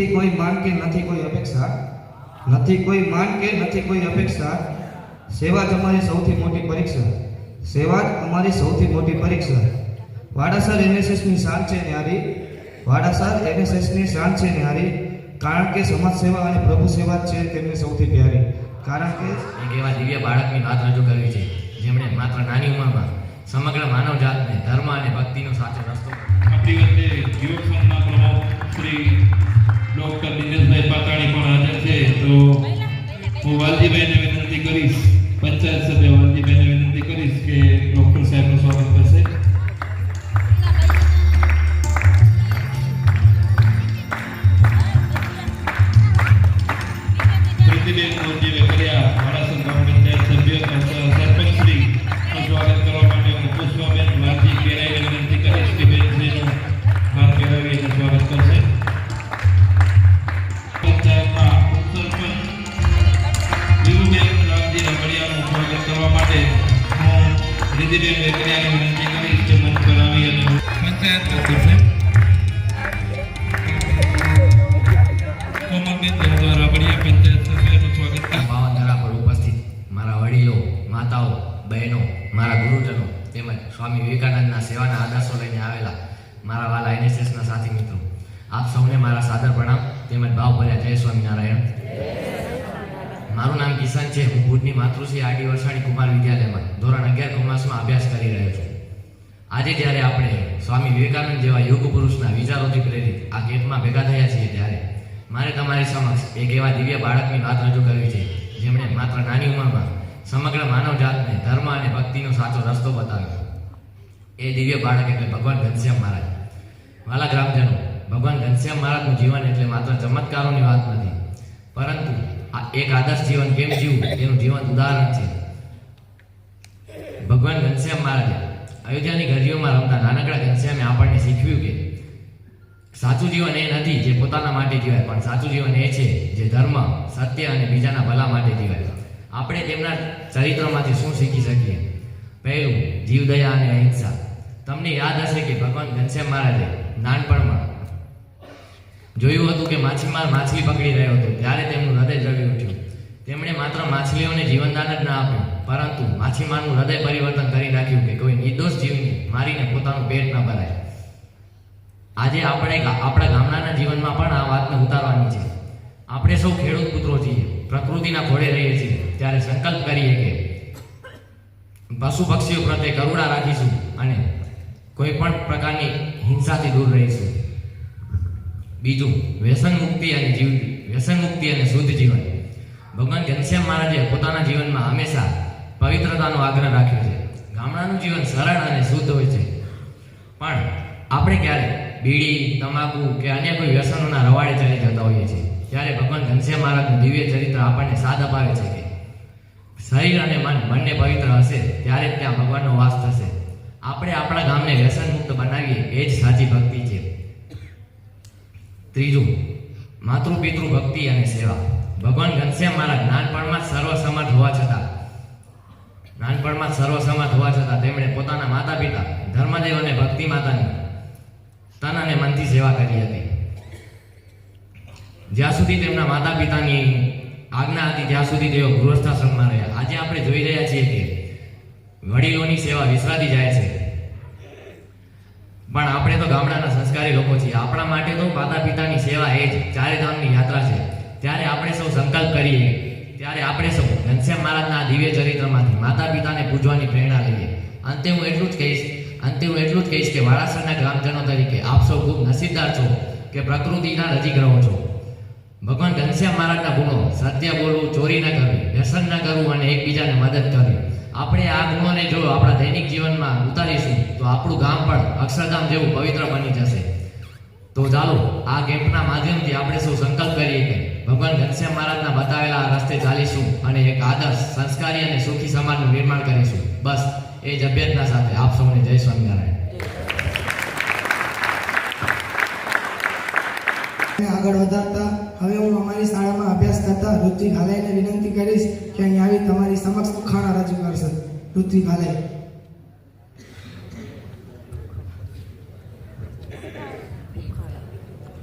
નથી કોઈ માન કે નથી કોઈ અપેક્ષા. નથી કોઈ માન કે નથી કોઈ અપેક્ષા. સેવા જ અમારી સૌથી મોટી પરીક્ષા. સેવા જ અમારી સૌથી મોટી પરીક્ષા. વાડાસર એનએસએસની શાન છે ન્યારી. વાડાસર એનએસએસની શાન છે ન્યારી. કારણ કે સમાજ સેવા અને પ્રભુ સેવા છે તેમની સૌથી પ્યારી. કારણ કે એક એવા દિવ્ય બાળકની વાત રજૂ કરવી છે જેમણે માત્ર નાની ઉંમરમાં સમગ્ર માનવ જાતને ધર્મ અને ભક્તિનો સાચો રસ્તો આપણી વચ્ચે હું વાલજીભાઈને વિનંતી કરીશ પંચાયત સભ્ય વાલજીભાઈને વિનંતી કરીશ કે ડોક્ટર સાહેબનું સ્વાગત કરશે. સ્વામી વિવેકાનંદના સેવાના આદર્શો લઈને આવેલા મારા વાલા એનએસએસના સાથી મિત્રો, આપ સૌને મારા સાદર પ્રણામ તેમજ ભાવભર્યા જય સ્વામિનારાયણ. મારું નામ કિશન છે, હું ભુજની માતૃશ્રી આરડી વરસાણી કુમાર વિદ્યાલયમાં ધોરણ અગિયાર કોમર્સમાં અભ્યાસ કરી રહ્યો છું. આજે જ્યારે આપણે સ્વામી વિવેકાનંદ જેવા યોગ પુરુષના વિચારોથી પ્રેરિત આ ગેટમાં ભેગા થયા છીએ ત્યારે મારે તમારી સમક્ષ એક એવા દિવ્ય બાળકની વાત રજૂ કરવી છે, જેમણે માત્ર નાની ઉંમરમાં સમગ્ર માનવ જાતને ધર્મ અને ભક્તિનો સાચો રસ્તો બતાવ્યો. એ દિવ્ય બાળક એટલે ભગવાન ઘનશ્યામ મહારાજ. વાલા ગ્રામજનો, ભગવાન ઘનશ્યામ મહારાજનું જીવન એટલે માત્ર ચમત્કારોની વાત નથી, પરંતુ આ એક આદર્શ જીવન કેમ જીવવું? તેનું જીવન ઉદાહરણ છે. ભગવાન ઘનશ્યામ મહારાજે અયોધ્યાની ગલીઓમાં રમતા નાનકડા ઘનશ્યામે આપણને શીખવ્યું કે સાચું જીવન એ નથી જે પોતાના માટે જીવાય, પણ સાચું જીવન એ છે જે ધર્મ, સત્ય અને બીજાના ભલા માટે જીવાય. આપણે તેમના ચરિત્રમાંથી શું શીખી શકીએ? પહેલું, જીવદયા અને અહિંસા. તમને યાદ હશે કે ભગવાન ઘનશ્યામ મહારાજે નાનપણમાં જોયું હતું કે માછીમાર માછલી પકડી રહ્યો હતો. ત્યારે તેમનું હૃદય જગી ઉઠ્યું. તેમણે માત્ર માછલીઓને જીવનદાન જ ના આપ્યું, પરંતુ માછીમારનું હૃદય પરિવર્તન કરી નાખ્યું કે કોઈ નિર્દોષ જીવને મારીને પોતાનું પેટ ન ભરાય. આજે આપણે આપણા ગામડાના જીવનમાં પણ આ વાતને ઉતારવાની છે. આપણે સૌ ખેડૂત પુત્રો છીએ, પ્રકૃતિના ઘોડે રહીએ છીએ. ત્યારે સંકલ્પ કરીએ કે પશુ પક્ષીઓ પ્રત્યે કરુણા રાખીશું અને કોઈ પણ પ્રકારની હિંસાથી દૂર રહીશું બીજું, વ્યસન મુક્તિ અને જીવ, વ્યસન મુક્તિ અને શુદ્ધ જીવન. ભગવાન ઘનશ્યામ મહારાજે પોતાના જીવનમાં હંમેશા પવિત્રતાનો આગ્રહ રાખ્યો છે. ગામડાનું જીવન સરળ અને શુદ્ધ હોય છે. પણ આપણે ક્યારે બીડી, તમાકુ કે અન્ય કોઈ વ્યસનોના રવાડે ચડી જતા હોઈએ છીએ? ત્યારે ભગવાન ઘનશ્યામ મહારાજનું દિવ્ય ચરિત્ર આપણને સાદ અપાવે છે કે શરીર અને મન બંને પવિત્ર હશે, ત્યારે ત્યાં ભગવાનનો વાસ થશે. આપણે આપણા ગામને વ્યસન મુક્ત બનાવીએ એ જ સાચી ભક્તિ છે. ત્રીજું માતૃ પિતૃ ભક્તિ અને સેવા. ભગવાન ઘનશ્યામ મહારાજ નાનપણમાં સર્વસમર્થ હોવા છતાં, નાનપણમાં સર્વસમર્થ હોવા છતાં તેમણે પોતાના માતા પિતા ધર્મદેવ અને ભક્તિ માતાની તન અને મનથી સેવા કરી હતી. જ્યાં સુધી તેમના માતા પિતાની આજ્ઞા હતી, ત્યાં સુધી તેઓ ગૃહસ્થાશ્રમમાં રહ્યા. આજે આપણે જોઈ રહ્યા છીએ કે વડીલોની સેવા વિસરાતી જાય છે. પણ આપણે તો ગામડાના સંસ્કારી લોકો છીએ. આપણા માટે તો માતા પિતાની સેવા એ જ ચારે ધામની યાત્રા છે. ત્યારે આપણે સૌ સંકલ્પ કરીએ. ત્યારે આપણે સૌ ઘનશ્યામ મહારાજના દિવ્ય ચરિત્રમાંથી માતા પિતાને પૂજવાની પ્રેરણા લઈએ. અંતે હું એટલું જ કહીશ, અંતે હું એટલું જ કહીશ કે વારાસરના ગ્રામજનો તરીકે આપ સૌ ખૂબ નસીબદાર છો કે પ્રકૃતિના નજીક રહો છો. ભગવાન ઘનશ્યામ મહારાજના ગુણો સત્ય બોલવું, ચોરી ન કરવી, વ્યસન ન કરવું અને એકબીજાને મદદ કરવી. આપણે આ ગુણોને જો આપણા દૈનિક જીવનમાં ઉતારીશું, તો આપણું ગામ પણ અક્ષરધામ જેવું પવિત્ર બની જશે. તો ચાલો, આ કેમ્પના માધ્યમથી આપણે સૌ સંકલ્પ કરીએ કે ભગવાન ઘનશ્યામ મહારાજના બતાવેલા રસ્તે ચાલીશું અને એક આદર્શ, સંસ્કારી અને સુખી સમાજનું નિર્માણ કરીશું. બસ, એ જ અભ્યર્થના સાથે આપ સૌને જય સ્વામિનારાયણ. આગળ વધારતા, હવે હું અમારી શાળામાં અભ્યાસ કરતા ઋત્વિક હાલાઈને વિનંતી કરીશ કે અહીં આવી તમારી સમક્ષ ખાણા રજૂ કરશે. ઋત્વિક હાલાઈ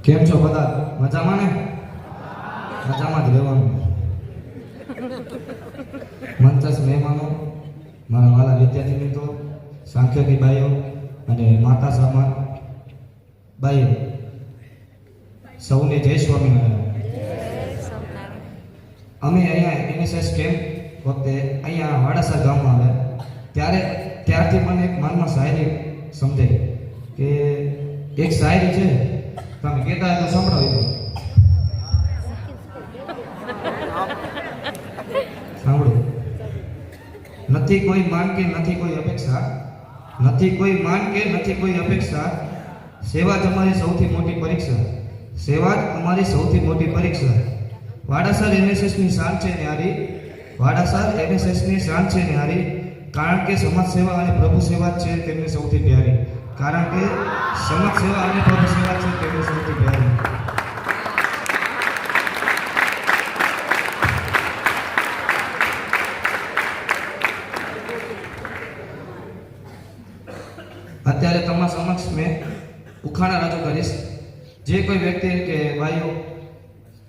કેમ છો બધા? મજામાં ને? મજામાં જ રહેવાનું. મંચસ મહેમાનો, મારા વાલા વિદ્યાર્થી મિત્રો સાંખ્યકી બાઈઓ અને માતા સમાન. બાઈઓ સૌને જય સ્વામિનારાયણ. અમે અહીંયા એનએસએસ કેમ્પ વખતે અહીંયા વાડાસા ગામમાં આવ્યા ત્યારે ત્યારથી મને એક મનમાં શાયરી સમજાઈ કે એક શાયરી છે, તમે કહેતા તો સંભળાવી સાંભળો. નથી કોઈ માન કે નથી કોઈ અપેક્ષા. નથી કોઈ માન કે નથી કોઈ અપેક્ષા. સેવા તમારી સૌથી મોટી પરીક્ષા. સેવા જ અમારી સૌથી મોટી પરીક્ષા વાડાસર એનએસએસની શાન છે ન્યારી વાડાસર એનએસએસની શાન છે ન્યારી કારણ કે સમાજ સેવા અને પ્રભુ સેવા છે તેમની સૌથી પ્યારી. કારણ કે સમાજ સેવા અને પ્રભુ સેવા છે તેમની સૌથી પ્યારી. અત્યારે તમારા સમક્ષ મેં ઉખાણા રજૂ કરીશ. જે કોઈ વ્યક્તિ કે ભાઈઓ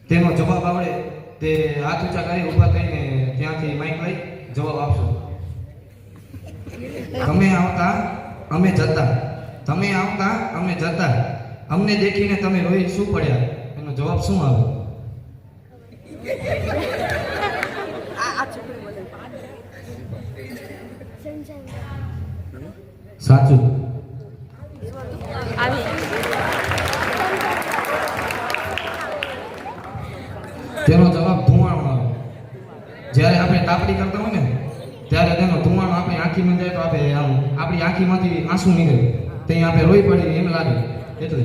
તેનો જવાબ આવડે તે હાથ ઊંચા કરી ઊભા થઈને ત્યાંથી માઇક લઈ જવાબ આપશો. તમે આવતા અમે જતા. તમે આવતા અમે જતા. અમને દેખીને તમે રોઈ શું પડ્યા? એનો જવાબ શું આવે? સાચું તેનો જવાબ ધુમાડો આવે તાપડી કરતા હોય ને, ત્યારે તેનો ધુમાડો આપણી આંખીમાં જાય તો આપણે આમ, આપણી આંખીમાંથી આંસુ નીકળે. તે આપણે રોઈ પડી એમ લાગે. એટલે.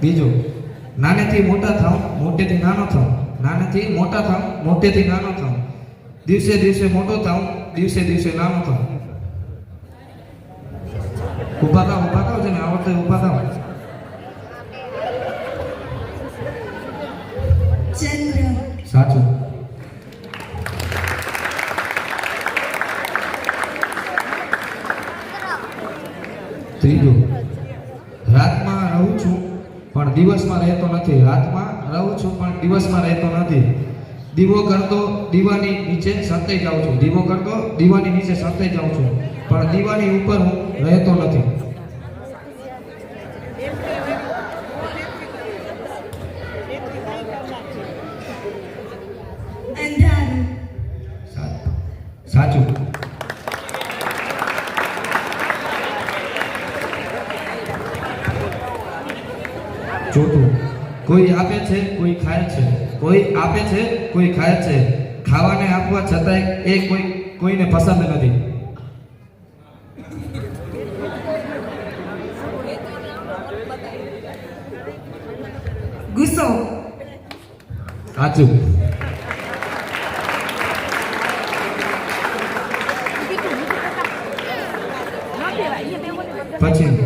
બીજું, નાનેથી મોટા થાવ, મોટેથી નાનો થાવ. નાનેથી મોટા થાવ, મોટેથી નાનો થાવ. દિવસે દિવસે મોટો થાવ, દિવસે દિવસે નાનો થાવ. ઊભા થાવ ઊભા થાવ છે ને? આવડતે ઊભા થાવ. સાચું ત્રીજું રાતમાં રહું છું, પણ દિવસમાં રહેતો નથી. રાતમાં રહું છું, પણ દિવસમાં રહેતો નથી. દીવો કરતો દીવાની નીચે સંતાઈ જાઉં છું. દીવો કરતો દીવાની નીચે સંતાઈ જાઉં છું. પણ દીવાની ઉપર હું રહેતો નથી અંધારું સા- સાચું ચોથું કોઈ આપે છે કોઈ ખાય છે. કોઈ આપે છે કોઈ ખાય છે. ખાવાને આપવા છતાંય એ કોઈ કોઈને પસંદ નથી. ગુસ્સો. સાચું. પછી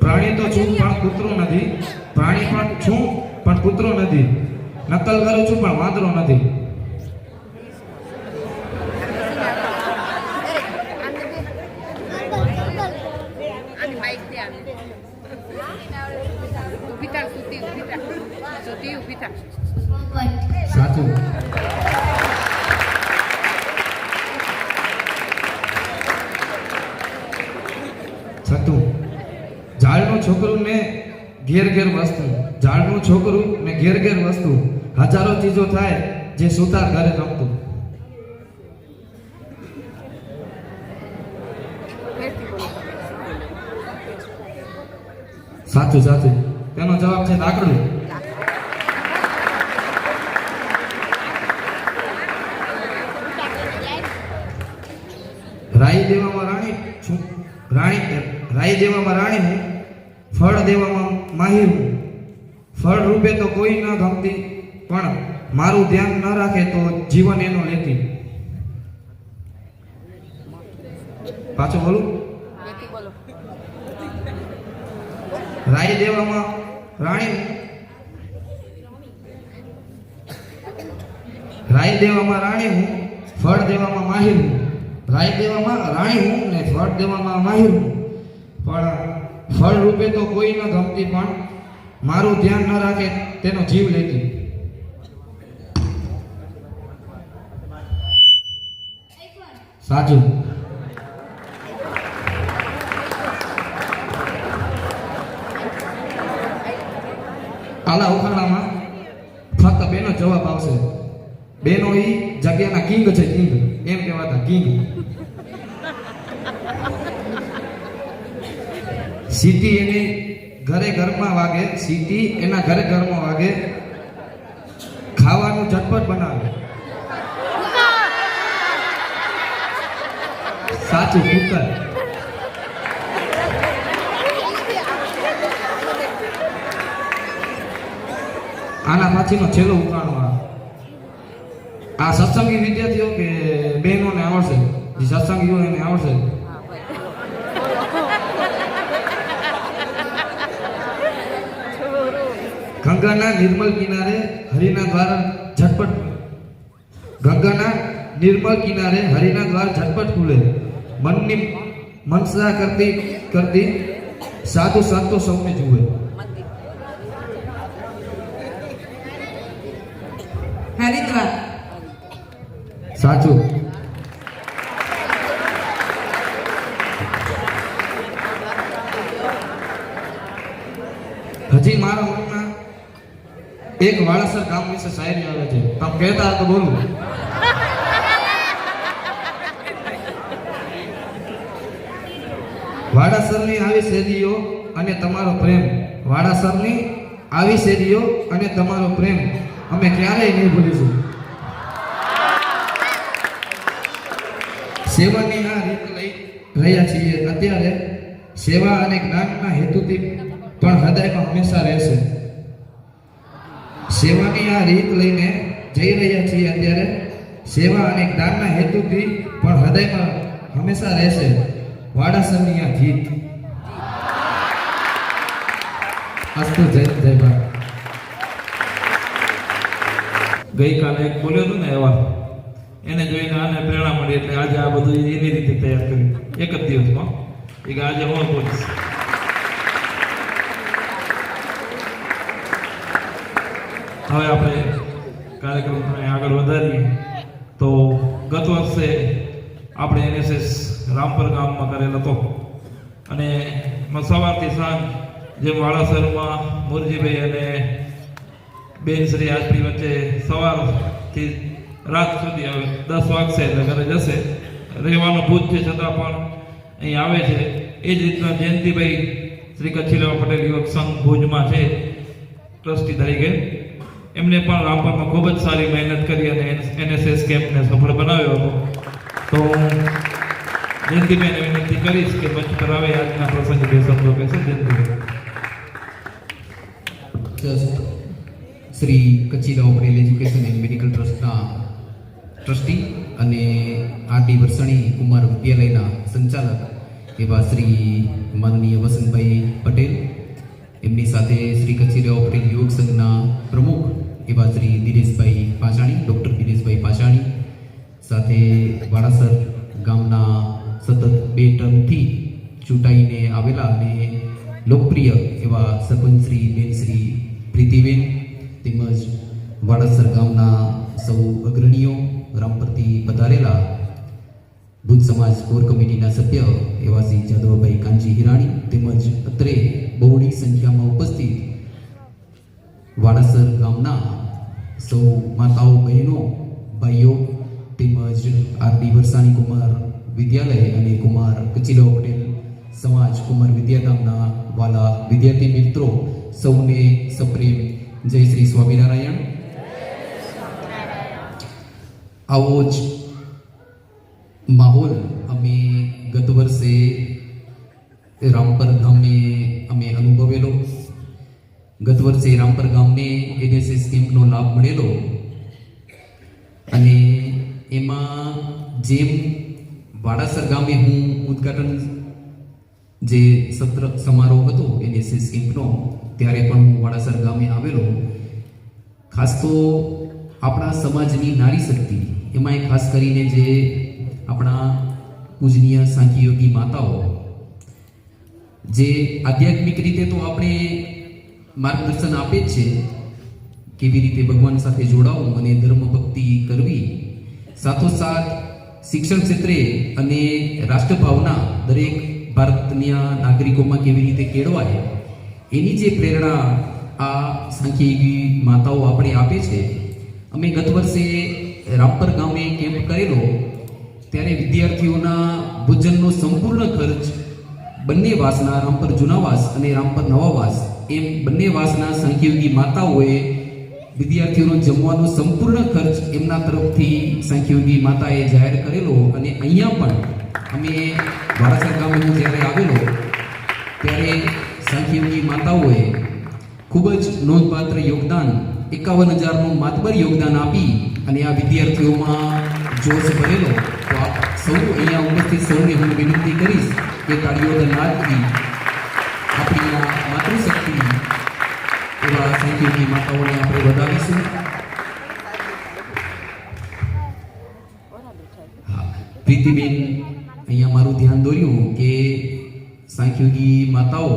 પ્રાણી તો છું, પણ કૂતરો નથી. પ્રાણી પણ છું, પણ કૂતરો નથી. નકલ કરું છું, પણ વાંદરો નથી. ઘેર ઘેર વસ્તુ. ઝાડનું છોકરું ને ઘેર ઘેર વસ્તુ. હજારો ચીજો થાય જે સુતાર ઘરે રમતું. સાચું સાચું. તેનો જવાબ છે લાકડું. રાઈ દેવામાં રાણી છું. રાણી, રાઈ દેવામાં રાણી ફળ દેવામાં માહિર. હું ફળ રૂપે તો કોઈ ન ગમતી, પણ મારું ધ્યાન ન રાખે તો જીવન એનો લેતી. પાછો બોલું. રાય દેવામાં રાણી. રાય દેવામાં રાણી હું, ફળ દેવામાં માહિર હું. રાય દેવામાં રાણી હું ને ફળ દેવામાં માહિર હું. પણ ફળ રૂપે તો કોઈ ન ગમતી પણ મારું ધ્યાન ન રાખે તેનો જીવ લેતી સાચું કાલા ઉખાડામાં ફક્ત બેનો જવાબ આવશે. બેનો ઈ જગ્યાના કિંગ છે, કિંગ. એમ કહેવાતા કિંગ. સીટી એની ઘરે ઘરમાં વાગે. સીટી એના ઘરે ઘરમાં વાગે. ખાવાનું ઝટપટ બનાવે. સાચું કુકર આના પાછીનો છેલ્લો ઉકાણો આ. આ સત્સંગી વિદ્યાર્થીઓ કે બહેનોને આવડશે. જે સત્સંગીઓ એને આવડશે. ગંગાના નિર્મલ કિનારે હરિના દ્વાર ઝટપટ ગંગાના નિર્મલ કિનારે હરિના દ્વાર ઝટપટ ખુલે મનની મનસા કરતી કરતી સાધુ સંતો સૌને જુએ હરિદ્વાર સાચું વાળાસર ગામ વિશે શાયરી આવે છે. તમે કહેતા તો બોલું. વાડાસરની આવી શેરીઓ અને તમારો પ્રેમ. વાડાસરની આવી શેરીઓ અને તમારો પ્રેમ. અમે ક્યારેય નહીં ભૂલીશું. સેવાની આ રીત લઈ રહ્યા છીએ. અત્યારે સેવા અને જ્ઞાનના હેતુથી પણ હૃદયમાં હંમેશા રહેશે. સેવાની આ રીત લઈને જઈ રહ્યા છીએ અત્યારે. સેવા અને જ્ઞાનના હેતુથી પણ હૃદયમાં હંમેશા રહેશે વાડાસરની આ ગીત અસ્તુ, જય જય ભારત. ગઈકાલે એક બોલ્યો હતો ને એવા, એને જોઈને આને પ્રેરણા મળી એટલે આજે આ બધું એની રીતે તૈયાર કર્યું. એક જ દિવસમાં. એ કે આજે હું બોલીશ. હવે આપણે કાર્યક્રમને આગળ વધારીએ. તો ગત વર્ષે આપણે એનએસએસ રામપર ગામમાં કરેલ હતો. અને સવારથી સાંજ જેમ વાળાસરમાં મુરજીભાઈ અને બેન શ્રી આજની વચ્ચે સવારથી રાત સુધી હવે દસ વાગશે એટલે ઘરે જશે. રહેવાનું ભૂત છે છતાં પણ અહીં આવે છે. એ જ રીતના જયંતિભાઈ શ્રી કચ્છીલાલ પટેલ યુવક સંઘ ભુજમાં છે. ટ્રસ્ટી તરીકે. એમને પણ રામપરમાં ખૂબ જ સારી મહેનત કરી અને એનએસએસ કેમ્પને સફળ બનાવ્યો હતો. તો હું જયંતિબેન વિનંતી કરીશ કે મંચ પર આવે આજના પ્રસંગે બે શબ્દો કહેશે. જયંતિબેન. શ્રી કચ્છીરાવ ઓપરેલ એજ્યુકેશન એન્ડ મેડિકલ ટ્રસ્ટના ટ્રસ્ટી અને આરડી વરસણી કુમાર વિદ્યાલયના સંચાલક એવા શ્રી માનનીય વસંતભાઈ પટેલ. એમની સાથે શ્રી કચ્છીરાવ પટેલ યુવક સંઘના પ્રમુખ એવા શ્રી દિનેશભાઈ પાછાણી ડૉક્ટર દિનેશભાઈ પાછાણી સાથે વાડાસર ગામના સતત બે ટર્મથી ચૂંટાઈને આવેલા અને લોકપ્રિય એવા સરપંચ શ્રી બેન શ્રી પ્રીતિબેન તેમજ વાડાસર ગામના સૌ અગ્રણીઓ રામપરથી પધારેલા ભુજ સમાજ કોર કમિટીના સભ્ય એવા શ્રી જાદવભાઈ કાંજી હિરાણી તેમજ અત્રે બહોળી સંખ્યામાં ઉપસ્થિત વાડાસર ગામના સૌ માતાઓ બહેનો, ભાઈઓ, તેમજ આરબી વરસાણી કુમાર વિદ્યાલય અને કુમાર કચીરાવ પટેલ સમાજ કુમાર વિદ્યાધામના વાલા વિદ્યાર્થી મિત્રો, સૌને સપ્રેમ. જય શ્રી સ્વામિનારાયણ. આવો જ માહોલ અમે ગત વર્ષે રામપર ગામે અમે અનુભવેલો. ગત વર્ષે રામપર ગામને એનએસએસ કેમ્પનો લાભ મળેલો. અને એમાં જેમ વાડાસર ગામે હું ઉદ્ઘાટન જે સત્ર સમારોહ હતો એનએસએસ કેમ્પનો ત્યારે પણ હું વાડાસર ગામે આવેલો. ખાસ તો આપણા સમાજની નારી શક્તિ એમાંય ખાસ કરીને જે આપણા પૂજનીય સાંખીયોગી માતાઓ, જે આધ્યાત્મિક રીતે તો આપણે માર્ગદર્શન આપે જ છે. કેવી રીતે ભગવાન સાથે જોડાવું અને ધર્મ ભક્તિ કરવી? સાથોસાથ શિક્ષણ ક્ષેત્રે અને રાષ્ટ્રભાવના દરેક ભારતના નાગરિકોમાં કેવી રીતે કેળવાય? એની જે પ્રેરણા આ સાંખ્યયોગી માતાઓ આપણે આપે છે. અમે ગત વર્ષે રામપર ગામે કેમ્પ કરેલો. ત્યારે વિદ્યાર્થીઓના ભોજનનો સંપૂર્ણ ખર્ચ બંને વાસના રામપર જૂનાવાસ અને રામપર નવાવાસ એમ બંને વાસના સાંખ્યયોગી માતાઓએ વિદ્યાર્થીઓનો જમવાનો સંપૂર્ણ ખર્ચ એમના તરફથી સાંખ્યયોગી માતાએ જાહેર કરેલો અને અહીંયા પણ અમે વારાસર ગામે જ્યારે આવેલો, ત્યારે સાંખ્યયોગી માતાઓએ ખૂબ જ નોંધપાત્ર યોગદાન, એકાવન હજારનું માતબર યોગદાન આપી અને આ વિદ્યાર્થીઓમાં જોશ ભરેલો. તો આપ સૌ અહીંયા ઉપસ્થિત સૌને હું વિનંતી કરીશ કે તાળીઓના નાદથી એવા સાંખ્યયોગી માતાઓને આપણે વધાવીશું. પ્રીતિબેન, અહીંયા મારું ધ્યાન દોર્યું કે સાંખ્યોગી માતાઓ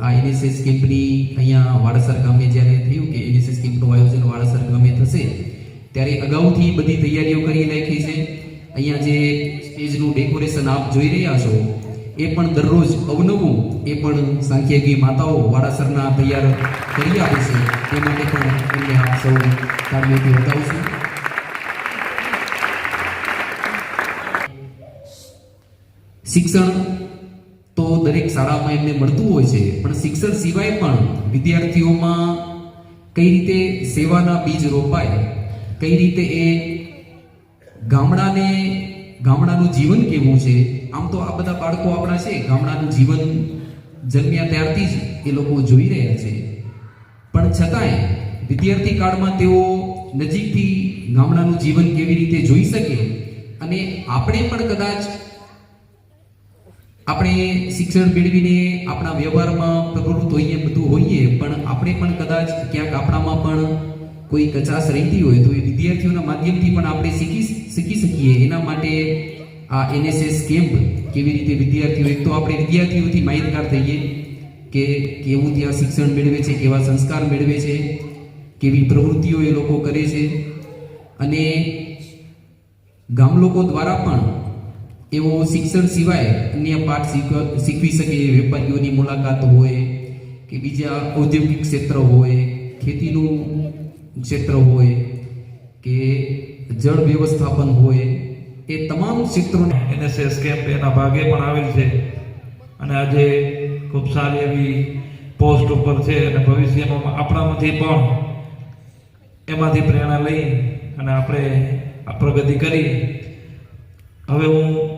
આ એનએસએસ કેમ્પની અહીંયા વાડાસર ગામે જ્યારે થયું કે એનએસએસ કેમ્પનું આયોજન વાડાસર ગામે થશે, ત્યારે અગાઉથી બધી તૈયારીઓ કરી નાખી છે. અહીંયા જે સ્ટેજનું ડેકોરેશન આપ જોઈ રહ્યા છો એ પણ દરરોજ અવનવું એ પણ સાંખ્યગી માતાઓ વાડાસરના તૈયાર કરી આપે છે. એ માટે પણ એમને આપ સૌ તાળીઓથી બતાવશું શિક્ષણ તો દરેક શાળામાં એમને મળતું હોય છે, પણ શિક્ષણ સિવાય પણ વિદ્યાર્થીઓમાં કઈ રીતે સેવાના બીજ રોપાય, કઈ રીતે એ ગામડાને ગામડાનું જીવન કેવું છે? આમ તો આ બધા બાળકો આપણા છે. ગામડાનું જીવન જન્મ્યા ત્યારથી જ એ લોકો જોઈ રહ્યા છે. પણ છતાંય વિદ્યાર્થી કાળમાં તેઓ નજીકથી ગામડાનું જીવન કેવી રીતે જોઈ શકે અને આપણે પણ કદાચ આપણે શિક્ષણ મેળવીને આપણા વ્યવહારમાં પ્રવૃત્ત હોઈએ, બધું હોઈએ, પણ આપણે પણ કદાચ ક્યાંક આપણામાં પણ કોઈ કચાશ રહેતી હોય તો એ વિદ્યાર્થીઓના માધ્યમથી પણ આપણે શીખી શીખી શકીએ એના માટે આ એનએસએસ કેમ્પ કેવી રીતે વિદ્યાર્થીઓ એક તો આપણે વિદ્યાર્થીઓથી માહિતગાર થઈએ કે કેવું ત્યાં શિક્ષણ મેળવે છે, કેવા સંસ્કાર મેળવે છે, કેવી પ્રવૃત્તિઓ એ લોકો કરે છે. અને ગામ લોકો દ્વારા પણ એવો શિક્ષણ સિવાય અન્ય પાઠ શીખ- શીખવી શકે વેપારીઓની મુલાકાત હોય કે બીજા ઔદ્યોગિક ક્ષેત્ર હોય, ખેતીનું ક્ષેત્ર હોય કે જળ વ્યવસ્થાપન હોય એ તમામ ક્ષેત્રોને એનએસએસ કેમ્પ એના ભાગે પણ આવેલ છે. અને આજે ખૂબ સારી એવી પોસ્ટ ઉપર છે અને ભવિષ્યમાં આપણામાંથી પણ એમાંથી પ્રેરણા લઈ અને આપણે આ પ્રગતિ કરી. હવે હું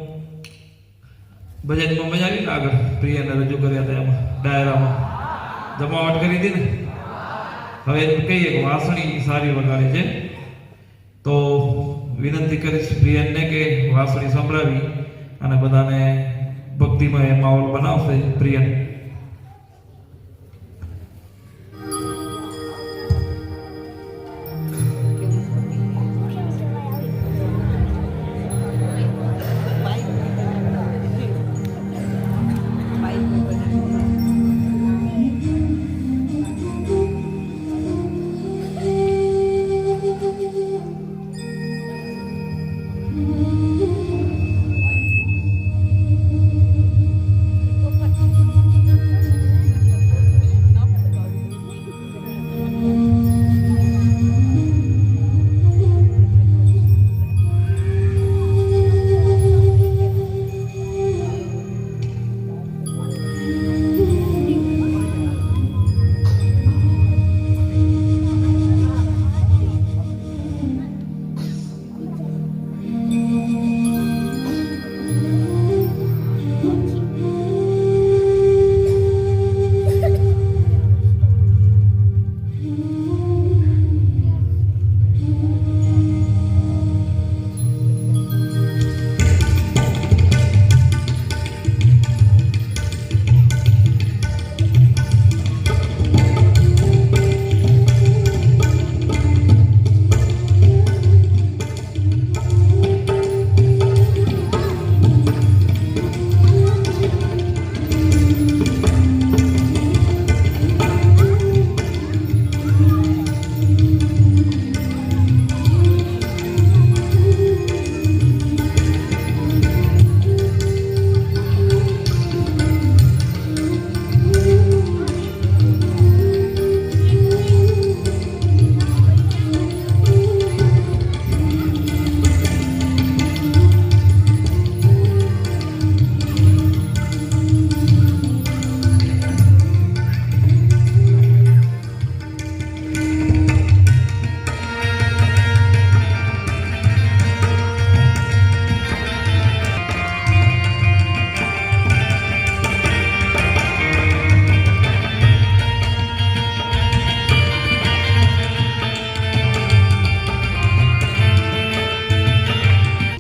બજેટમાં મજા આવી આગળ? પ્રિયાને રજૂ કર્યા હતા એમાં, ડાયરામાં. જમાવટ કરી હતી ને? હવે કહીએ કે વાંસળી સારી વગાડે છે. તો વિનંતી કરીશ પ્રિયનને કે વાંસળી સંભળાવી અને બધાને ભક્તિમય માહોલ બનાવશે. પ્રિયન